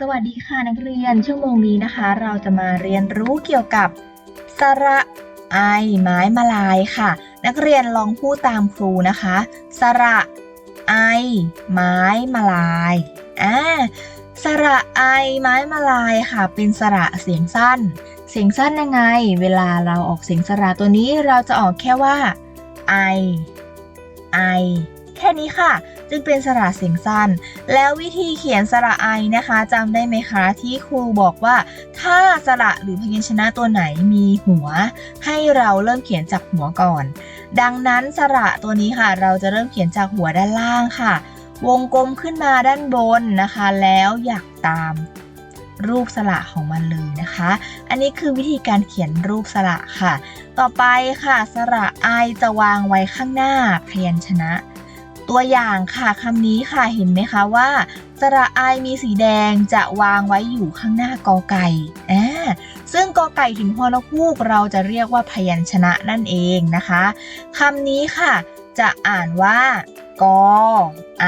สวัสดีค่ะนักเรียนชั่วโมงนี้นะคะ เราจะมาเรียนรู้เกี่ยวกับสระไอไม้มาลายค่ะ นักเรียนลองพูดตามครูนะคะ สระไอไม้มาลายอ่าสระไอไม้มาลายค่ะ เป็นสระเสียงสั้น เสียงสั้นยังไง เวลาเราออกเสียงสระตัวนี้เราจะออกแค่ว่าไอไอ แค่นี้ค่ะ จึงเป็นสระเสียงสั้น แล้ววิธีเขียนสระไอนะคะจำได้ไหมคะที่ครูบอกว่า ถ้าสระหรือพยัญชนะตัวไหนมีหัว ให้เราเริ่มเขียนจากหัวก่อน ดังนั้นสระตัวนี้ค่ะ เราจะเริ่มเขียนจากหัวด้านล่างค่ะ วงกลมขึ้นมาด้านบนนะคะ แล้วอยากตามรูปสระของมันเลยนะคะ อันนี้คือวิธีการเขียนรูปสระค่ะ ต่อไปค่ะ สระไอจะวางไว้ข้างหน้าพยัญชนะ ตัวอย่างค่ะคำนี้ค่ะเห็นไหมคะว่า สระไอมีสีแดงจะวางไว้อยู่ข้างหน้ากอไก่อ่าซึ่งกอไก่ถึงฮอนคูกเราจะเรียกว่าพยัญชนะนั่นเองนะคะคำนี้ค่ะ จะอ่านว่ากอไอ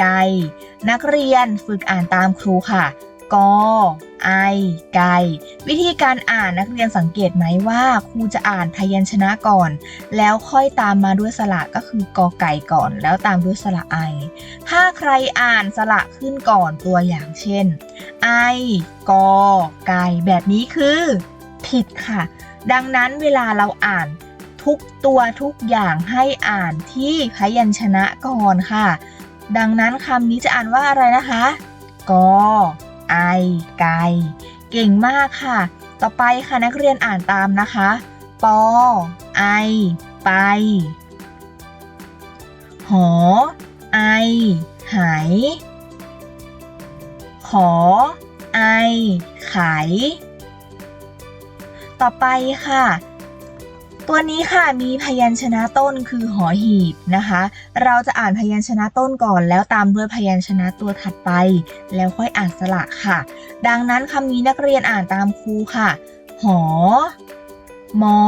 ไก่นักเรียนฝึกอ่านตามครูค่ะ กอไอไก่วิธีการอ่านนักเรียนสังเกตไหมว่าครูจะอ่านพยัญชนะก่อน แล้วค่อยตามมาด้วยสระก็คือกอไก่ก่อน แล้วตามด้วยสระไอ ถ้าใครอ่านสระขึ้นก่อนตัวอย่างเช่น ไอกอไก่แบบนี้คือ ผิดค่ะ ดังนั้นเวลาเราอ่านทุกตัวทุกอย่างให้อ่านที่พยัญชนะก่อนค่ะ ดังนั้นคำนี้จะอ่านว่าอะไรนะคะกอ ไอไก่เก่งมากค่ะ ต่อไปค่ะนักเรียนอ่านตามนะคะ ปอ ไอ ไปหอ ไอ หายขอ ไอ ไข ต่อไปค่ะ ตัวนี้ค่ะมีพยัญชนะต้นคือหอหีบนะคะ เราจะอ่านพยัญชนะต้นก่อนแล้วตามด้วยพยัญชนะตัวถัดไป แล้วค่อยอ่านสระค่ะ ดังนั้นคำนี้นักเรียนอ่านตามครูค่ะ หอ มอ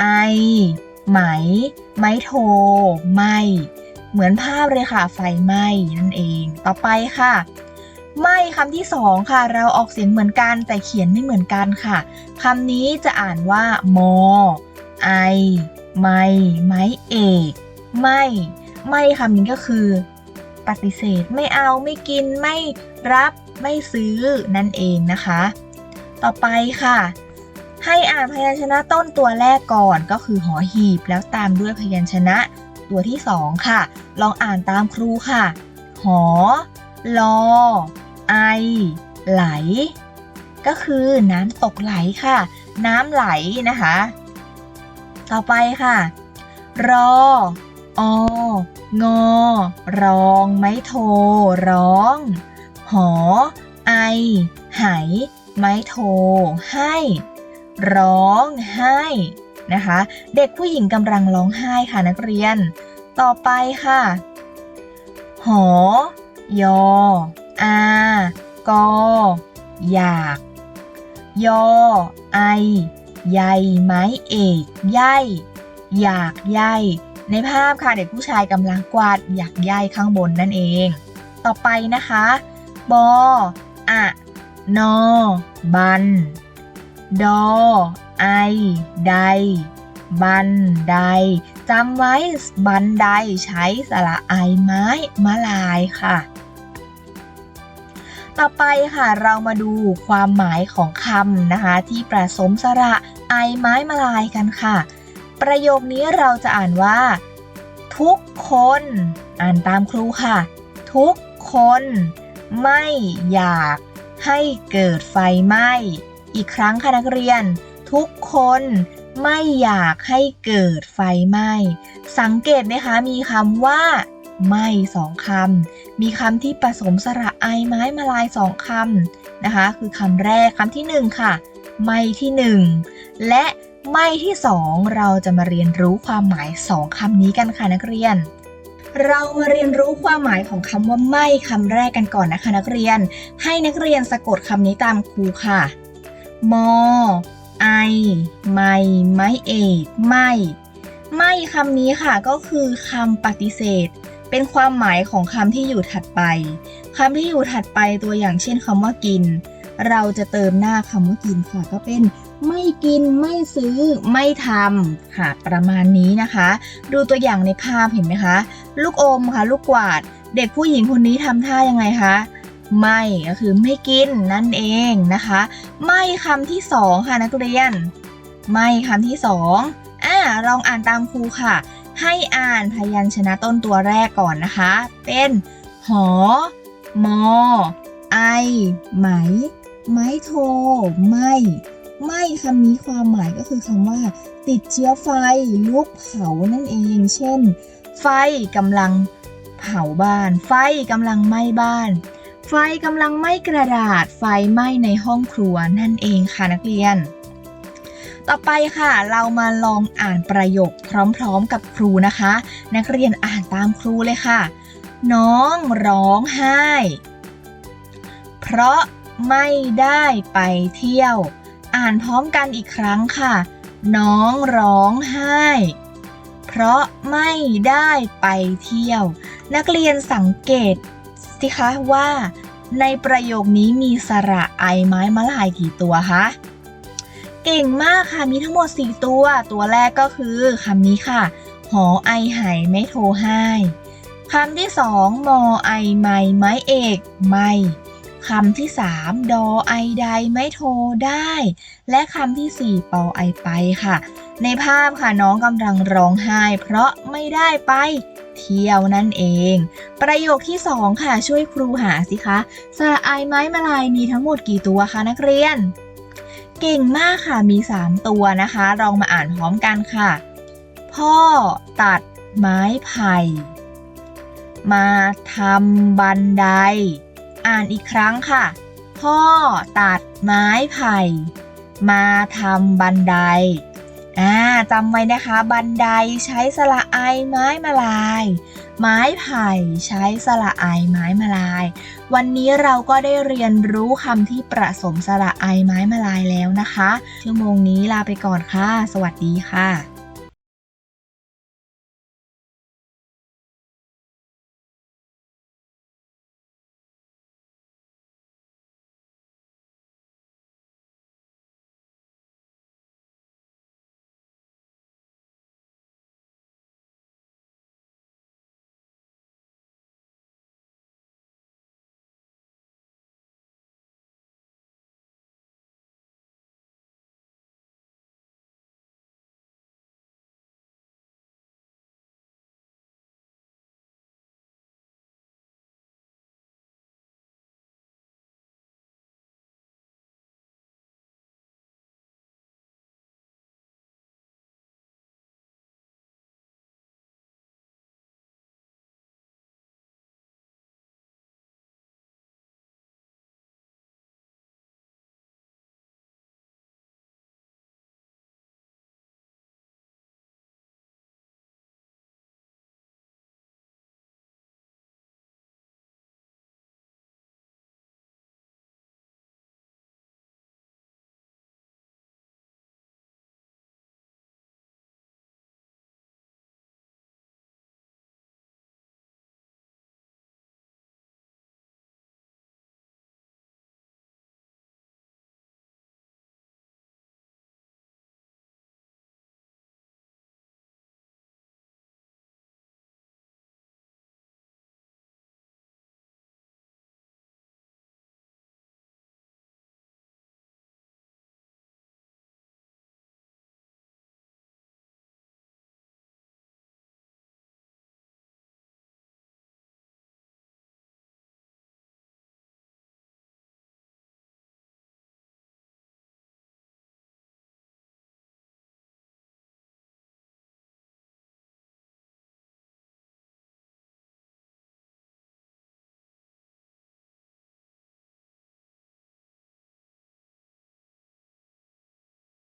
ไอ ไหม ไม้โทไหมเหมือนภาพเลยค่ะ ไฟไหม้นั่นเอง ต่อไปค่ะไหม้คำที่สองค่ะ เราออกเสียงเหมือนกันแต่เขียนไม่เหมือนกันค่ะคำนี้จะอ่านว่ามอ ไอ ไม่ ไม้เอก ไม่ ไม่คำนี้ก็คือ ปฏิเสธไม่เอาไม่กินไม่รับไม่ซื้อนั่นเองนะคะ ต่อไปค่ะ ให้อ่านพยัญชนะต้นตัวแรกก่อนก็คือหอหีบแล้วตามด้วยพยัญชนะตัวที่สองค่ะ ลองอ่านตามครูค่ะ หอ ลอ ไอ ไหล ก็คือน้ำตกไหลค่ะ น้ำไหลนะคะ ต่อไปค่ะ รอองอร้อง ไม้โท ร้อง หอ ไอ ไหไม้โท ให้ ร้องไห้นะคะ เด็กผู้หญิงกำลังร้องไห้ค่ะนักเรียน ต่อไปค่ะ หอ ยอ อา กอ อยาก ยอ ไอ ใยไม้เอกใยอยากใยในภาพค่ะเด็กผู้ชายกำลังกวาดอยากใยข้างบนนั่นเอง ต่อไปนะคะบออะนอ บัน ดอ ไอ ได บันไดจำไว้บันไดใช้สระไอไม้มะลายค่ะ ต่อไปค่ะเรามาดูความหมายของคำนะคะ ที่ประสมสระไอไม้มาลายกันค่ะ ประโยคนี้เราจะอ่านว่า ทุกคน อ่านตามครูค่ะ ทุกคน ไม่อยากให้เกิดไฟไหม้ อีกครั้งค่ะนักเรียน ทุกคนไม่อยากให้เกิดไฟไหม้ สังเกตไหมคะมีคำว่า ไม่สองคำมีคำที่ผสมสระไอไม้มาลายสองคำนะคะ คือคำแรกคำที่หนึ่งค่ะ ไม่ที่หนึ่งและไม่ที่สองเราจะมาเรียนรู้ความหมายสองคำนี้กันค่ะนักเรียน เรามาเรียนรู้ความหมายของคำว่าไม่คำแรกกันก่อนนะคะนักเรียน ให้นักเรียนสะกดคำนี้ตามครูค่ะมอไอ ไม่ ไม้เอกไม่ ไม่คำนี้ค่ะก็คือคำปฏิเสธ เป็นความหมายของคำที่อยู่ถัดไปคำที่อยู่ถัดไปตัวอย่างเช่นคำว่ากิน เราจะเติมหน้าคำว่ากินค่ะก็เป็นไม่กินไม่ซื้อไม่ทำค่ะประมาณนี้นะคะ ดูตัวอย่างในภาพเห็นไหมคะ ลูกอมค่ะ ลูกกวาด เด็กผู้หญิงคนนี้ทำท่ายังไงคะไม่ก็คือไม่กินนั่นเองนะคะ ไม่คำที่สองค่ะนักเรียน ไม่คำที่สองอ่าลองอ่านตามครูค่ะ ให้อ่านพยัญชนะต้นตัวแรกก่อนนะคะ เป็นหอ มอ ไอ ไหม ไม้โท ไม่ ไม่คำนี้ความหมายก็คือคำว่า ติดเชื้อไฟลุกเผานั่นเอง เช่น ไฟกำลังเผาบ้าน ไฟกำลังไหม้บ้าน ไฟกำลังไหม้กระดาษ ไฟไหม้ในห้องครัวนั่นเองค่ะนักเรียน ต่อไปค่ะ เรามาลองอ่านประโยคพร้อมๆกับครูนะคะ นักเรียนอ่านตามครูเลยค่ะ น้องร้องไห้ เพราะไม่ได้ไปเที่ยว อ่านพร้อมกันอีกครั้งค่ะ น้องร้องไห้ เพราะไม่ได้ไปเที่ยว นักเรียนสังเกตสิคะว่า ในประโยคนี้มีสระไอไม้มะลายกี่ตัวคะ เก่งมากค่ะ มีทั้งหมด 4 ตัว ตัวแรกก็คือคำนี้ค่ะ หอไอไหไม่โทรให้คำที่สองมอไอไม่ไม้เอกไม่คำที่สามดอไอใดไม่โทรได้ และคำที่สี่ปอไอไปค่ะ ในภาพค่ะน้องกำลังร้องไห้ เพราะไม่ได้ไปเที่ยวนั่นเอง ประโยคที่สองค่ะช่วยครูหาสิคะสระไอไม้มาลายมีทั้งหมดกี่ตัวคะนักเรียน เก่งมากค่ะมี 3 ตัวนะคะ ลองมาอ่านพร้อมกันค่ะ พ่อตัดไม้ไผ่ มาทำบันได อ่านอีกครั้งค่ะ พ่อตัดไม้ไผ่ มาทำบันได อ่าจำไว้นะคะ บันไดใช้สระไอไม้มาลาย ไม้ไผ่ใช้สระไอไม้มาลาย วันนี้เราก็ได้เรียนรู้คำที่ประสมสระไอไม้มาลายแล้วนะคะ ชั่วโมงนี้ลาไปก่อนค่ะ สวัสดีค่ะ